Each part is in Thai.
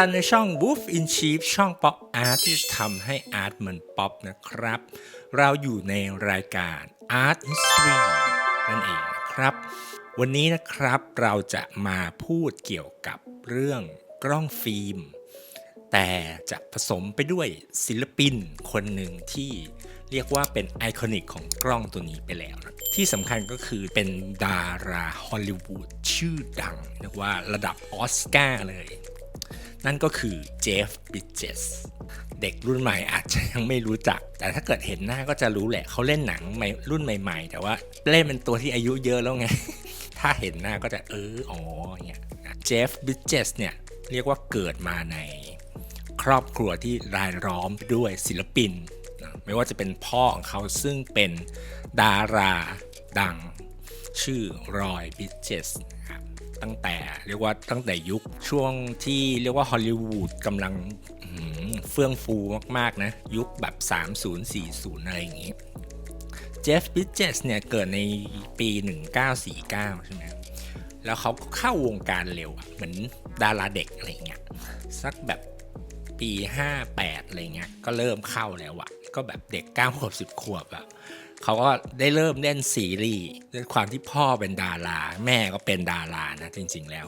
ซันในช่อง Wolf in Chief ช่องป๊อปอาร์ตที่จะทำให้อาร์ตมันป๊อปนะครับ เราอยู่ในรายการ Art History นั่นเองนะครับ วันนี้นะครับเราจะมาพูดเกี่ยวกับเรื่องกล้องฟิล์ม แต่จะผสมไปด้วยศิลปินคนหนึ่งที่เรียกว่าเป็นไอคอนิกของกล้องตัวนี้ไปแล้วนะที่สำคัญก็คือเป็นดาราฮอลลีวูดชื่อดังเรียกว่าระดับออสการ์เลย นั่นก็คือเจฟบิจเจสเด็กรุ่นใหม่อาจจะยังไม่รู้จัก แต่ถ้าเกิดเห็นหน้าก็จะรู้แหละเขาเล่นหนังใหม่รุ่นใหม่ ๆ แต่ว่าเล่นเป็นตัวที่อายุเยอะแล้วไง ถ้าเห็นหน้าก็จะเอออ๋อเงี้ยเจฟบิจเจสเนี่ยเรียกว่าเกิดมาในครอบครัวที่รายล้อมไปด้วยศิลปินนะไม่ว่าจะเป็นพ่อของเขาซึ่งเป็นดาราดัง ชื่อรอยบิจเจส ตั้งแต่ เรียกว่าตั้งแต่ยุคช่วงที่เรียกว่าฮอลลีวูดกำลังเฟื่องฟูมาก ๆ นะ ยุคแบบ 30-40 อะไรอย่างงี้เจฟบิจเจสเนี่ย เกิดในปี 1949 ใช่ไหมแล้วเขาก็เข้าวงการเร็ว เหมือนดาราเด็กอะไรเงี้ยสักแบบปี 58 อะไรเงี้ยก็เริ่มเข้าแล้วอะก็แบบเด็ก9ขวบ10 ขวบอะ เขาก็ได้เริ่มเล่นซีรีส์ด้วยความที่พ่อเป็นดารา แม่ก็เป็นดารานะจริง ๆ แล้ว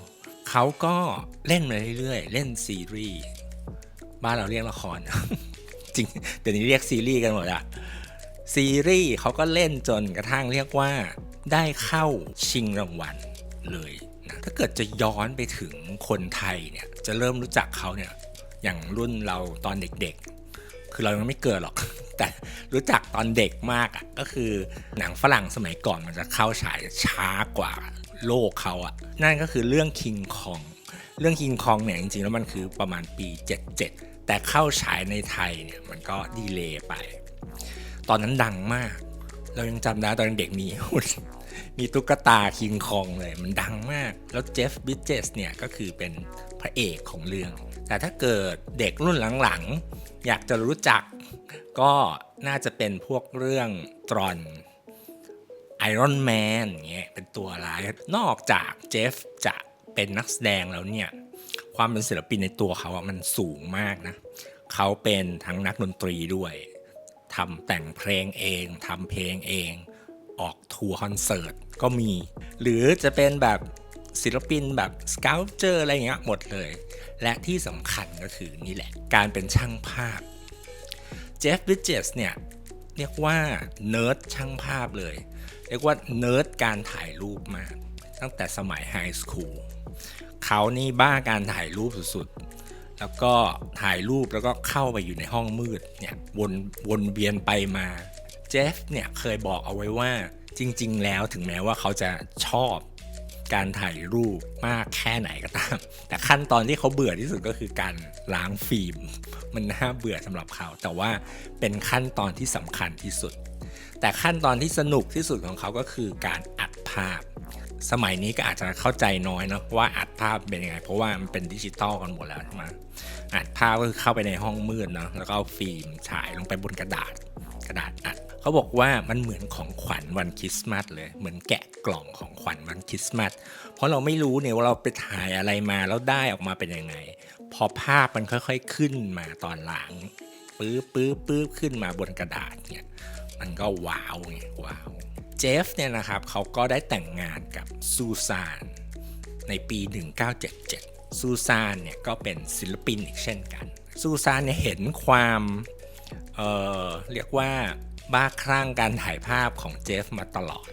เขาก็เล่นมาเรื่อยๆ เล่นซีรีส์บ้านเราเรียกละคร จริงเดี๋ยวนี้เรียกซีรีส์กันหมดอะซีรีส์เขาก็เล่นจนกระทั่งเรียกว่าได้เข้าชิงรางวัลเลยนะถ้าเกิดจะย้อนไปถึงคนไทยเนี่ยจะเริ่มรู้จักเขาเนี่ยอย่างรุ่นเราตอนเด็กๆ คือเรายังไม่เกิดหรอก แต่รู้จักตอนเด็กมากอะก็คือหนังฝรั่งสมัยก่อนมันจะเข้าฉายช้ากว่าโลกเขาอะนั่นก็คือเรื่องคิงคองเรื่องคิงคองเนี่ยจริงๆแล้วมันคือประมาณปี 77 แต่เข้าฉายในไทยเนี่ยมันก็ดีเลย์ไป ตอนนั้นดังมาก เรายังจำได้ตอนเด็กมีหุ่นมีตุ๊กตาคิงคองเลยมันดังมาก แล้วเจฟบิจเจสเนี่ยก็คือเป็นพระเอกของเรื่อง แต่ถ้าเกิดเด็กรุ่นหลังๆ อยากจะรู้จัก ก็น่าจะเป็นพวกเรื่องตรอนไอรอนแมนเงี้ยเป็นตัวร้าย นอกจากเจฟจะเป็นนักแสดงแล้วเนี่ย ความเป็นศิลปินในตัวเขาอะมันสูงมากนะ เขาเป็นทั้งนักดนตรีด้วยทำแต่งเพลงเองทำเพลงเอง ออกทัวร์คอนเสิร์ตก็มี หรือจะเป็นแบบศิลปินแบบสเกลเจอร์อะไรเงี้ยหมดเลย และที่สำคัญก็คือนี่แหละ การเป็นช่างภาพ เจฟบิจเจสเนี่ยเรียกว่าเนิร์ดช่างภาพเลย เรียกว่าเนิร์ดการถ่ายรูปมาก ตั้งแต่สมัยไฮสคูลเขานี่บ้าการถ่ายรูปสุดๆ แล้วก็ถ่ายรูปแล้วก็เข้าไปอยู่ในห้องมืดเนี่ยวนวนเวียนไปมา เจฟเนี่ยเคยบอกเอาไว้ว่าจริง ๆ แล้วถึงแม้ว่าเขาจะชอบ การถ่ายรูปมากแค่ไหนก็ตาม แต่ขั้นตอนที่เขาเบื่อที่สุดก็คือการล้างฟิล์ม มันน่าเบื่อสำหรับเขา แต่ว่าเป็นขั้นตอนที่สำคัญที่สุด แต่ขั้นตอนที่สนุกที่สุดของเขาก็คือการอัดภาพ สมัยนี้ก็อาจจะเข้าใจน้อยเนาะว่าอัดภาพเป็นยังไง เพราะว่ามันเป็นดิจิตอลกันหมดแล้วใช่ไหมอัดภาพก็คือเข้าไปในห้องมืดเนาะแล้วก็เอาฟิล์มฉายลงไปบนกระดาษ ระดาษอัดเขาบอกว่ามันเหมือนของขวัญวันคริสต์มาสเลย เหมือนแกะกล่องของขวัญวันคริสต์มาสเพราะเราไม่รู้เนี่ยว่าเราไปถ่ายอะไรมาแล้วได้ออกมาเป็นยังไง พอภาพมันค่อย ๆขึ้นมาตอนหลังปื๊บปื๊บปื๊บขึ้นมาบนกระดาษเนี่ยมันก็ว้าวไงว้าวเจฟเนี่ยนะครับเขาก็ได้แต่งงานกับซูซานในปี 1977 ซูซานเนี่ยก็เป็นศิลปินอีกเช่นกัน ซูซานเนี่ยเห็นความ เออเรียกว่าบ้าคลั่งการถ่ายภาพของเจฟมาตลอด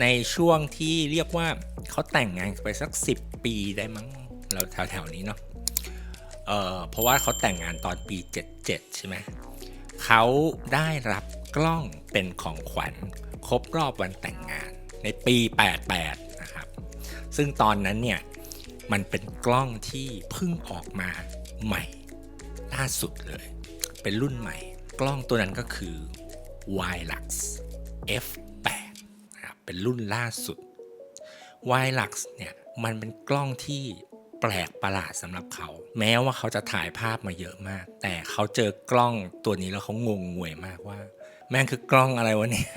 ในช่วงที่เรียกว่าเขาแต่งงานไปสัก 10 ปีได้มั้งเราแถวๆนี้เนาะเออเพราะว่าเขาแต่งงานตอนปี 77 ใช่ไหมเขาได้รับกล้องเป็นของขวัญครบรอบวันแต่งงานในปี 88 นะครับ ซึ่งตอนนั้นเนี่ย มันเป็นกล้องที่เพิ่งออกมาใหม่ล่าสุดเลย เป็นรุ่นใหม่ กล้องตัวนั้นก็คือ Wilux F8 นะครับเป็นรุ่นล่าสุด Wilux เนี่ยมันเป็นกล้องที่แปลกประหลาดสำหรับเขา แม้ว่าเขาจะถ่ายภาพมาเยอะมาก แต่เขาเจอกล้องตัวนี้แล้วเขางงงวยมากว่า แม่งคือกล้องอะไรวะเนี่ย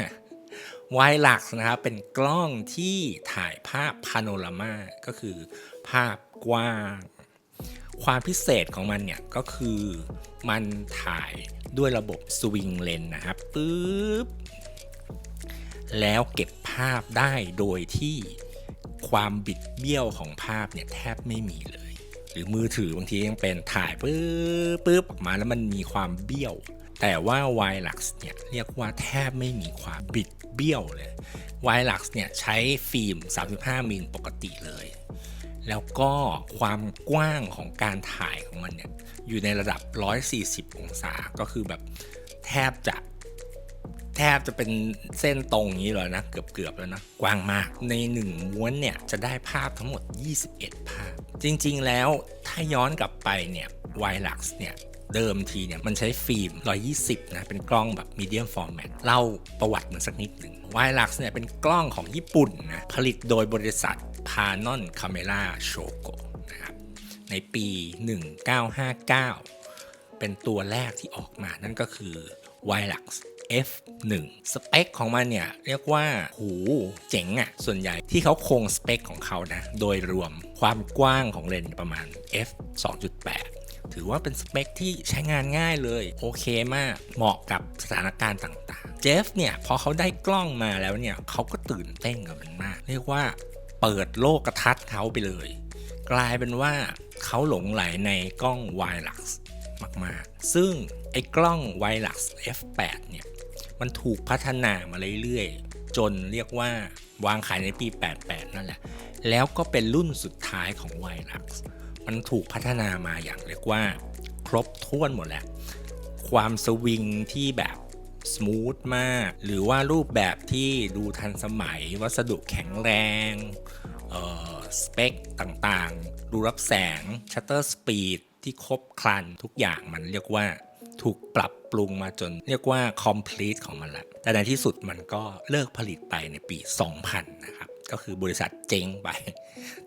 ไวลักนะครับเป็นกล้องที่ถ่ายภาพพาโนรามาก็คือภาพกว้าง ความพิเศษของมันเนี่ยก็คือมันถ่ายด้วยระบบสวิงเลนนะครับปึ๊บแล้วเก็บภาพได้โดยที่ความบิดเบี้ยวของภาพเนี่ยแทบไม่มีเลย หรือมือถือบางทียังเป็นถ่ายปึ๊บปึ๊บออกมาแล้วมันมีความเบี้ยว แต่ว่า w i l u x เนี่ยเรียกว่าแทบไม่มีความบิดเบี้ยวเลย w i l u x เนี่ยใช้ฟิล์ม 35 มิลปกติเลย แล้วก็ความกว้างของการถ่ายของมันเนี่ยอยู่ในระดับ 140 องศา ก็คือแบบแทบจะแทบจะเป็นเส้นตรงนี้เลยนะ เกือบๆแล้วนะ กว้างมากในหนึ่งม้วนเนี่ย จะได้ภาพทั้งหมด 21 ภาพ จริงๆแล้วถ้าย้อนกลับไปเนี่ย w i l u x เนี่ย เดิมทีเนี่ย มันใช้ฟิล์ม 120 นะ เป็นกล้องแบบ medium format เล่าประวัติมันสักนิดหนึ่ง w i l u x เนี่ย เป็นกล้องของญี่ปุ่นนะ ผลิตโดยบริษัท Canon Camera Shogo นะครับในปี 1959 เป็นตัวแรกที่ออกมานั่นก็คือ w i l u x F1 สเปคของมันเนี่ย เรียกว่า หูเจ๋งอะ่ะ ส่วนใหญ่ที่เขาคงสเปคของเขานะ โดยรวมความกว้างของเลนส์ประมาณ f 2.8 ถือว่าเป็นสเปคที่ใช้งานง่ายเลย โอเคมาก เหมาะกับสถานการณ์ต่างๆ เจฟเนี่ย พอเขาได้กล้องมาแล้วเนี่ย เขาก็ตื่นเต้นกับมันมาก เรียกว่า เปิดโลกกระทัดเขาไปเลย กลายเป็นว่าเขาหลงไหลในกล้อง w i l u x มาก ๆ ซึ่งไอ้กล้อง w i l u x F8 เนี่ย มันถูกพัฒนามาเรื่อย ๆ จนเรียกว่าวางขายในปี 88 นั่นแหละ แล้วก็เป็นรุ่นสุดท้ายของ w i l u x มันถูกพัฒนามาอย่างเรียกว่า ครบถ้วนหมดแล้ว ความสวิงที่แบบ สมูทมาก หรือว่ารูปแบบที่ดูทันสมัย วัสดุแข็งแรงสเปคต่างๆ ดูรับแสง ชัตเตอร์สปีดที่ครบครันทุกอย่างมันเรียกว่าถูกปรับปรุงมาจนเรียกว่า complete ของมันล้วแต่ในที่สุดมันก็เลิกผลิตไปในปี 2000 นะครับ ก็คือบริษัทเจ๊งไป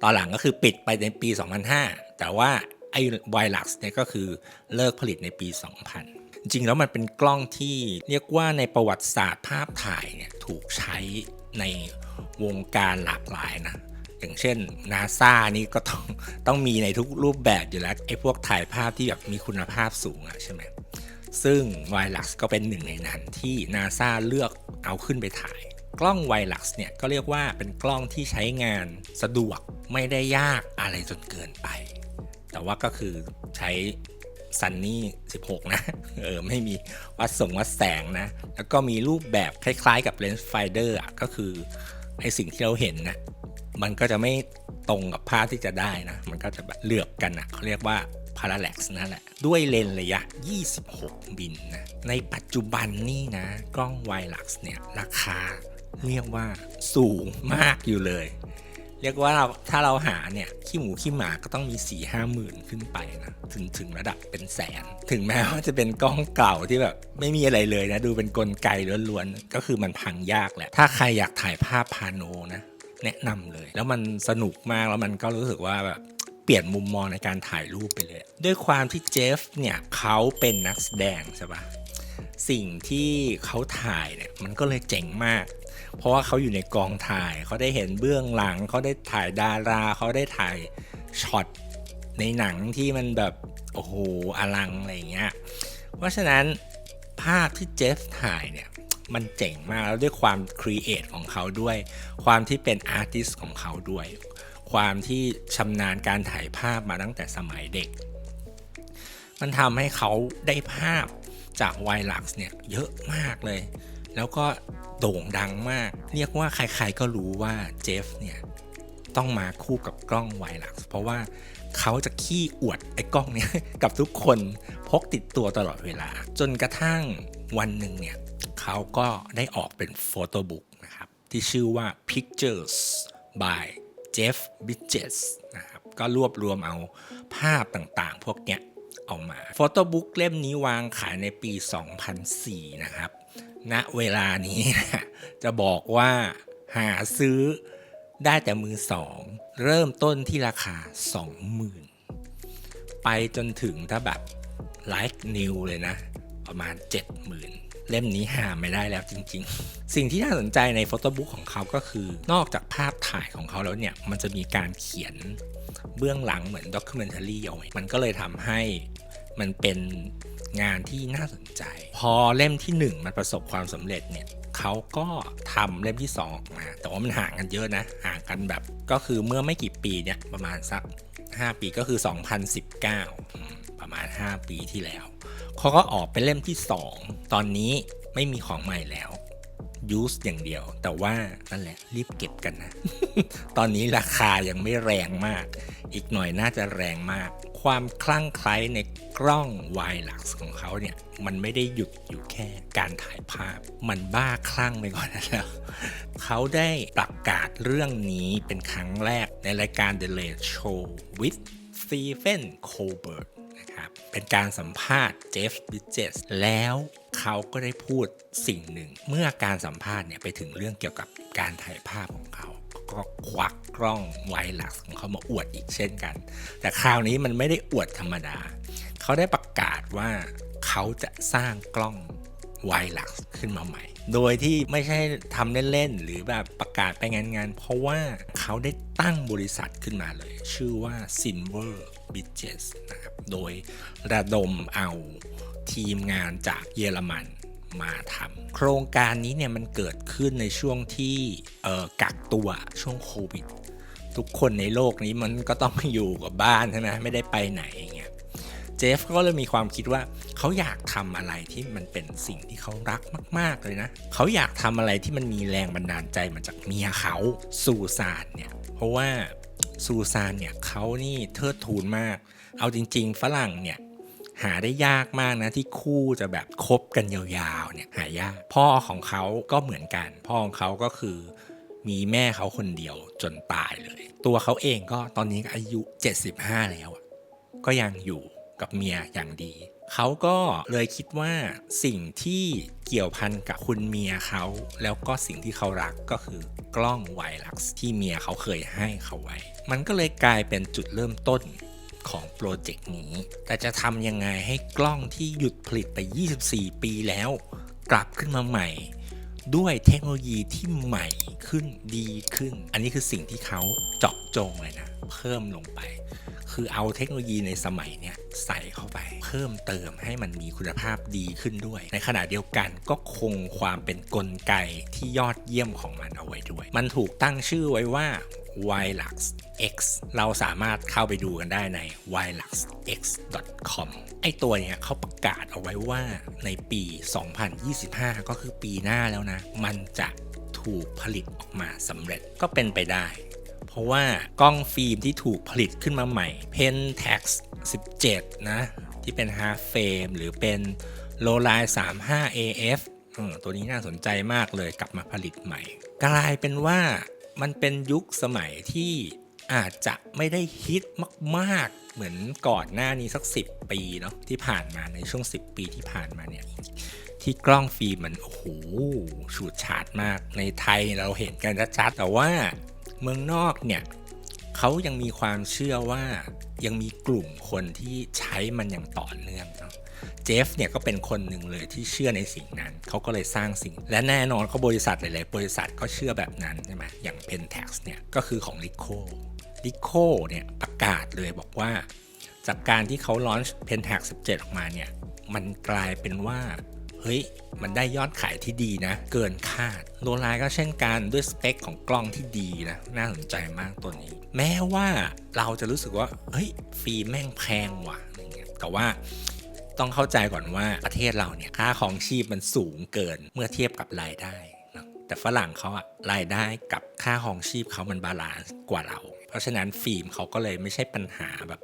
ตอนหลังก็คือปิดไปในปี 2005 แต่ว่าไอ้ไวลักซ์เนี่ยก็คือเลิกผลิตในปี 2000 จริงแล้วมันเป็นกล้องที่เรียกว่าในประวัติศาสตร์ภาพถ่ายเนี่ยถูกใช้ในวงการหลากหลายนะอย่างเช่นนาซานี่ก็ต้องต้องมีในทุกรูปแบบอยู่แล้วไอ้พวกถ่ายภาพที่แบบมีคุณภาพสูงอะใช่ไหมซึ่ง w i l u x ก็เป็นหนึ่งในนั้นที่ NASA เลือกเอาขึ้นไปถ่าย กล้อง w i l u x เนี่ยก็เรียกว่าเป็นกล้องที่ใช้งานสะดวกไม่ได้ยากอะไรจนเกินไป แต่ว่าก็คือใช้ ซันนี่ 16 นะ เออ ไม่มีวัดส่งวัดแสงนะ แล้วก็มีรูปแบบคล้ายๆกับเลนส์ไฟเดอร์อะ ก็คือไอสิ่งที่เราเห็นนะมันก็จะไม่ตรงกับภาพที่จะได้นะ มันก็จะแบบเหลือบกันอะเขาเรียกว่า parallax นั่นแหละ ด้วยเลนส์ระยะ 26บินนะ ในปัจจุบันนี่นะ กล้อง w i l u x เนี่ย ราคาเรียกว่าสูงมากอยู่เลย เรียกว่าเราถ้าเราหาเนี่ยขี้หมูขี้หมาก็ต้องมี4ี่ห้าหมื่นขึ้นไปนะถึงถึงระดับเป็นแสน ถึงแม้ว่าจะเป็นกล้องเก่าที่แบบไม่มีอะไรเลยนะ ดูเป็นกลไกล้วนๆ ก็คือมันพังยากแหละ ถ้าใครอยากถ่ายภาพพาโนนะ แนะนำเลย แล้วมันสนุกมากแล้วมันก็รู้สึกว่าแบบเปลี่ยนมุมมองในการถ่ายรูปไปเลย ด้วยความที่เจฟเนี่ยเขาเป็นนักแสดงใช่ปะสิ่งที่เขาถ่ายเนี่ยมันก็เลยเจ๋งมาก เพราะว่าเขาอยู่ในกองถ่าย เขาได้เห็นเบื้องหลัง เขาได้ถ่ายดารา เขาได้ถ่ายช็อตในหนังที่มันแบบโอ้โหอลังอะไรเงี้ย เพราะฉะนั้นภาพที่เจฟถ่ายเนี่ยมันเจ๋งมากแล้วด้วยความครีเอทของเขาด้วย ความที่เป็นอาร์ติสของเขาด้วย ความที่ชำนาญการถ่ายภาพมาตั้งแต่สมัยเด็ก มันทำให้เขาได้ภาพจากไวลักซ์เนี่ยเยอะมากเลย แล้วก็โด่งดังมาก เรียกว่าใครๆก็รู้ว่าเจฟเนี่ยต้องมาคู่กับกล้องไวลักเพราะว่าเขาจะขี้อวดไอ้กล้องเนี้ยกับทุกคนพกติดตัวตลอดเวลา จนกระทั่งวันหนึ่งเนี่ยเขาก็ได้ออกเป็นโฟโต้บุ๊กนะครับ ที่ชื่อว่า Pictures by เจฟบิเจสนะครับก็รวบรวมเอาภาพต่างๆ พวกเนี้ยออกมาโฟโต้บุ๊กเล่มนี้วางขายในปี 2004 นะครับ ณเวลานี้นะจะบอกว่าหาซื้อได้แต่มือสอง เริ่มต้นที่ราคา 20,000 ไปจนถึงถ้าแบบไลฟ์นิวเลยนะ ประมาณ 70,000 เล่มนี้หาไม่ได้แล้วจริง ๆ สิ่งที่น่าสนใจในโฟโต้บุ๊กของเขาก็คือนอกจากภาพถ่ายของเขาแล้วเนี่ย มันจะมีการเขียนเบื้องหลังเหมือนด็อกิเมนทารีเอาไว้มันก็เลยทำให้มันเป็น งานที่น่าสนใจ พอเล่มที่ 1 มันประสบความสำเร็จเนี่ยเขาก็ทำเล่มที่ 2 ออกมา แต่ว่ามันห่างกันเยอะนะ ห่างกันแบบก็คือเมื่อไม่กี่ปีเนี่ยประมาณสัก 5 ปีก็คือ 2019 ประมาณ 5 ปีที่แล้วเขาก็ออกเป็นเล่มที่ 2 ตอนนี้ไม่มีของใหม่แล้วยูสอย่างเดียว แต่ว่านั่นแหละรีบเก็บกันนะ ตอนนี้ราคายังไม่แรงมาก อีกหน่อยน่าจะแรงมาก ความคลั่งไคล้ในกล้องไวลักของเขาเนี่ย มันไม่ได้หยุดอยู่แค่การถ่ายภาพ มันบ้าคลั่งไปก่อนแล้ว เขาได้ประกาศเรื่องนี้เป็นครั้งแรกในรายการ The Late Show with Stephen Colbert นะครับ เป็นการสัมภาษณ์เจฟฟบิเจสแล้วเขาก็ได้พูดสิ่งหนึ่ง เมื่อการสัมภาษณ์เนี่ยไปถึงเรื่องเกี่ยวกับการถ่ายภาพของเขา ก็ควักกล้องไวลักของเขามาอวดอีกเช่นกัน แต่คราวนี้มันไม่ได้อวดธรรมดา เขาได้ประกาศว่าเขาจะสร้างกล้องไวลักขึ้นมาใหม่ โดยที่ไม่ใช่ทำเล่นๆ หรือแบบประกาศไปงานๆ เพราะว่าเขาได้ตั้งบริษัทขึ้นมาเลย ชื่อว่า Silver b i d g e s นะครับ โดยระดมเอาทีมงานจากเยอรมัน มาทำโครงการนี้เนี่ยมันเกิดขึ้นในช่วงที่กักตัวช่วงโควิด ทุกคนในโลกนี้มันก็ต้องอยู่กับบ้านใช่ไหมไม่ได้ไปไหนอย่างเงี้ยเจฟก็เลยมีความคิดว่าเขาอยากทำอะไรที่มันเป็นสิ่งที่เขารักมาก ๆเลยนะเขาอยากทำอะไรที่มันมีแรงบันดาลใจมาจากเมียเขาซูซานเนี่ยเพราะว่าซูซานเนี่ยเขานี่เทิดทูนมาก เอาจริง ๆ ฝรั่งเนี่ย หาได้ยากมากนะที่คู่จะแบบคบกันยาวๆเนี่ยหายาก พ่อของเขาก็เหมือนกัน พ่อของเขาก็คือมีแม่เขาคนเดียวจนตายเลย ตัวเขาเองก็ตอนนี้อายุ 75 แล้ว ก็ยังอยู่กับเมียอย่างดี เขาก็เลยคิดว่าสิ่งที่เกี่ยวพันกับคุณเมียเขา แล้วก็สิ่งที่เขารักก็คือกล้องไวลักที่เมียเขาเคยให้เขาไว้ มันก็เลยกลายเป็นจุดเริ่มต้น ของโปรเจกต์นี้ แต่จะทำยังไงให้กล้องที่หยุดผลิตไป 24 ปีแล้ว กลับขึ้นมาใหม่ ด้วยเทคโนโลยีที่ใหม่ขึ้นดีขึ้น อันนี้คือสิ่งที่เขาเจาะจงเลยนะ เพิ่มลงไป คือเอาเทคโนโลยีในสมัยเนี้ยใส่เข้าไป เพิ่มเติมให้มันมีคุณภาพดีขึ้นด้วย ในขณะเดียวกันก็คงความเป็นนกลไกที่ยอดเยี่ยมของมันเอาไว้ด้วย มันถูกตั้งชื่อไว้ว่า Wilux X เราสามารถเข้าไปดูกันได้ใน wiluxx.com ไอตัวเนี้ยเขาประกาศเอาไว้ว่าในปี 2025 ก็คือปีหน้าแล้วนะ มันจะถูกผลิตออกมาสำเร็จก็เป็นไปได้ เพราะว่ากล้องฟิล์มที่ถูกผลิตขึ้นมาใหม่ Pentax 17 นะ ที่เป็น half frame หรือเป็น low line 35 AF ตัวนี้น่าสนใจมากเลยกลับมาผลิตใหม่ กลายเป็นว่า มันเป็นยุคสมัยที่อาจจะไม่ได้ฮิตมากๆ เหมือนก่อนหน้านี้สัก 10 ปีเนาะที่ผ่านมาในช่วง 10 ปีที่ผ่านมาเนี่ยที่กล้องฟิล์มมันโอ้โหฉูดฉาดมากในไทยเราเห็นกันชัดๆแต่ว่าเมืองนอกเนี่ยเขายังมีความเชื่อว่ายังมีกลุ่มคนที่ใช้มันอย่างต่อเนื่องเนาะ เจฟเนี่ยก็เป็นคนหนึ่งเลยที่เชื่อในสิ่งนั้น เขาก็เลยสร้างสิ่ง และแน่นอนเขาบริษัทหลายๆ บริษัทก็เชื่อแบบนั้นใช่ไหมอย่าง Pentax เนี่ยก็คือของ l i c o l i c o เนี่ยประกาศเลยบอกว่า จากการที่เขาลอนช์ Pentax 17 ออกมาเนี่ยมันกลายเป็นว่าเฮ้ย มันได้ยอดขายที่ดีนะ เกินคาด โลไลก็เช่นกันด้วยสเปคของกล้องที่ดีนะ น่าสนใจมากตัวนี้ แม้ว่าเราจะรู้สึกว่า เฮ้ยฟิล์มแม่งแพงว่ะอะไรเงี้ยแต่ว่า ต้องเข้าใจก่อนว่าประเทศเราเนี่ยค่าของชีพมันสูงเกินเมื่อเทียบกับรายได้นะแต่ฝรั่งเขาอะรายได้กับค่าของชีพเขามันบาลานซ์กว่าเรา เพราะฉะนั้นฟิล์มเขาก็เลยไม่ใช่ปัญหาแบบ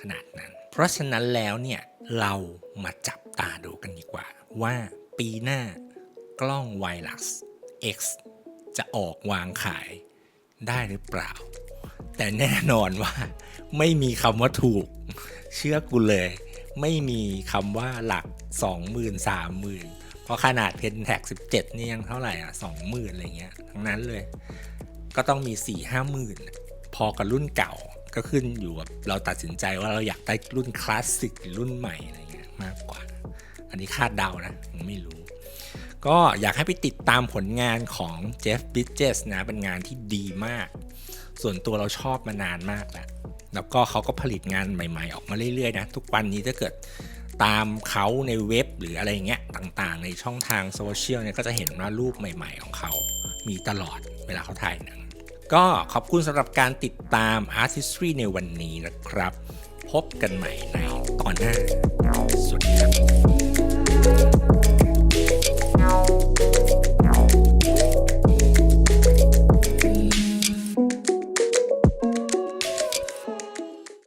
ขนาดนั้น เพราะฉะนั้นแล้วเนี่ยเรามาจับตาดูกันดีกว่า ว่าปีหน้ากล้อง Wilux X จะออกวางขายได้หรือเปล่า แต่แน่นอนว่าไม่มีคำว่าถูก เชื่อกูเลย ไม่มีคำว่าหลัก 20,000 30,000 เพราะขนาดเพนแท็ก17 นี่ยังเท่าไหร่อะ 20,000 อะไรเงี้ย ทั้งนั้นเลย ก็ต้องมี 4 5 0,000พอกับรุ่นเก่าก็ขึ้นอยู่กับเราตัดสินใจว่าเราอยากได้รุ่นคลาสสิกหรือรุ่นใหม่อะไรเงี้ยมากกว่า อันนี้คาดเดานะไม่รู้ ก็อยากให้ไปติดตามผลงานของเจฟบิ d เจสนะ เป็นงานที่ดีมาก ส่วนตัวเราชอบมานานมากแล้ว แล้วก็เขาก็ผลิตงานใหม่ ๆ ออกมาเรื่อยๆนะทุกวันนี้ถ้าเกิดตามเขาในเว็บหรืออะไรเงี้ยต่างๆ ในช่องทางโซเชียลเนี่ยก็จะเห็นว่ารูปใหม่ๆ ของเขามีตลอดเวลาเขาถ่ายหนังก็ขอบคุณสำหรับการติดตาม Artistry ในวันนี้นะครับ พบกันใหม่ในตอนหน้า สวัสดีครับ